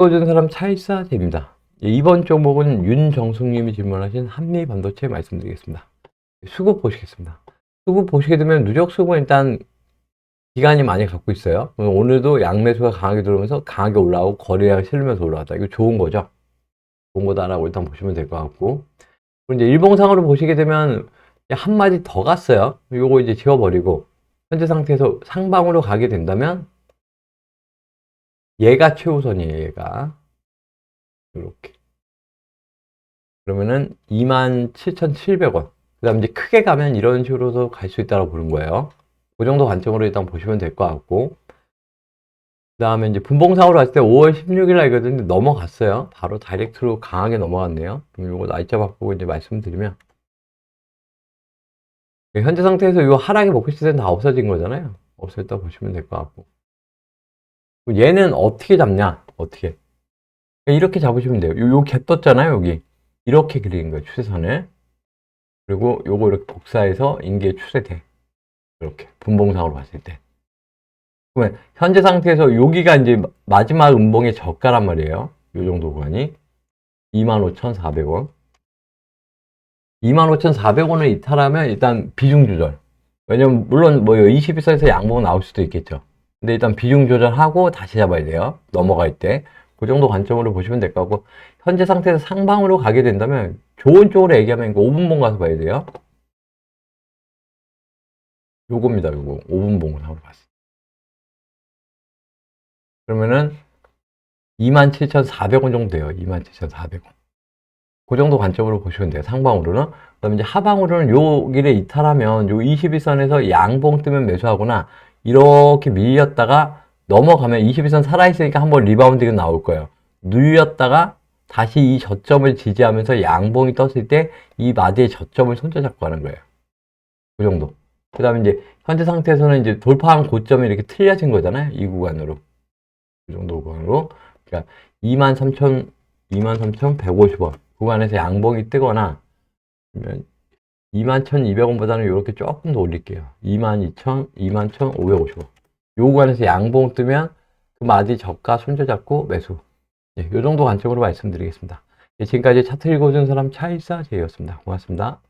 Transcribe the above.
찍어준 사람 차일사제입니다. 예, 이번 종목은 윤정숙님이 질문하신 한미 반도체 말씀드리겠습니다. 수급 보시겠습니다. 수급 보시게 되면 누적 수급은 일단 기간이 많이 갖고 있어요. 오늘도 양매수가 강하게 들어오면서 강하게 올라오고 거래량이 실리면서 올라왔다. 이거 좋은 거죠. 좋은 거다라고 일단 보시면 될 것 같고. 그리고 이제 일봉상으로 보시게 되면 한 마디 더 갔어요. 요거 이제 지워버리고 현재 상태에서 상방으로 가게 된다면 얘가 최우선이에요, 얘가. 이렇게. 그러면은 27,700원. 그 다음 이제 크게 가면 이런 식으로도 갈 수 있다고 보는 거예요. 그 정도 관점으로 일단 보시면 될 것 같고. 그 다음에 이제 분봉상으로 봤을 때 5월 16일 날 이거든요. 넘어갔어요. 바로 다이렉트로 강하게 넘어갔네요. 그럼 이거 날짜 바꾸고 이제 말씀드리면. 현재 상태에서 이 하락의 목표 시세는 다 없어진 거잖아요. 없어졌다 보시면 될 것 같고. 얘는 어떻게 잡냐? 어떻게? 이렇게 잡으시면 돼요. 요, 갭 떴잖아요, 여기. 이렇게 그리는 거예요, 추세선을. 그리고 요거 이렇게 복사해서 인기의 추세대. 이렇게. 분봉상으로 봤을 때. 그러면 현재 상태에서 여기가 이제 마지막 음봉의 저가란 말이에요. 요 정도 구간이. 25,400원. 25,400원을 이탈하면 일단 비중 조절. 왜냐면 물론 뭐 21선에서 양봉 나올 수도 있겠죠. 근데 일단 비중 조절하고 다시 잡아야 돼요. 넘어갈 때. 그 정도 관점으로 보시면 될것 같고, 현재 상태에서 상방으로 가게 된다면, 좋은 쪽으로 얘기하면 이거 5분봉 가서 봐야 돼요. 요겁니다, 요거. 5분봉 상으로 봤어요. 그러면은, 27,400원 정도 돼요. 27,400원. 그 정도 관점으로 보시면 돼요. 상방으로는. 그 다음에 이제 하방으로는 요 길에 이탈하면, 요 21선에서 양봉 뜨면 매수하거나, 이렇게 밀렸다가 넘어가면 21선 살아있으니까 한번 리바운드가 나올 거예요. 눌렸다가 다시 이 저점을 지지하면서 양봉이 떴을 때 이 마디의 저점을 손잡고 가는 거예요. 그 정도. 그 다음에 이제 현재 상태에서는 이제 돌파한 고점이 이렇게 틀려진 거잖아요. 이 구간으로. 그 정도 구간으로. 그러니까 23,000, 23,150원 구간에서 양봉이 뜨거나 21,200원보다는 이렇게 조금 더 올릴게요. 22,000, 21,550원. 요 구간에서 양봉 뜨면 그 마디 저가 손절잡고 매수. 예, 요 정도 관점으로 말씀드리겠습니다. 예, 지금까지 차트 읽어준 사람 차일사제였습니다. 고맙습니다.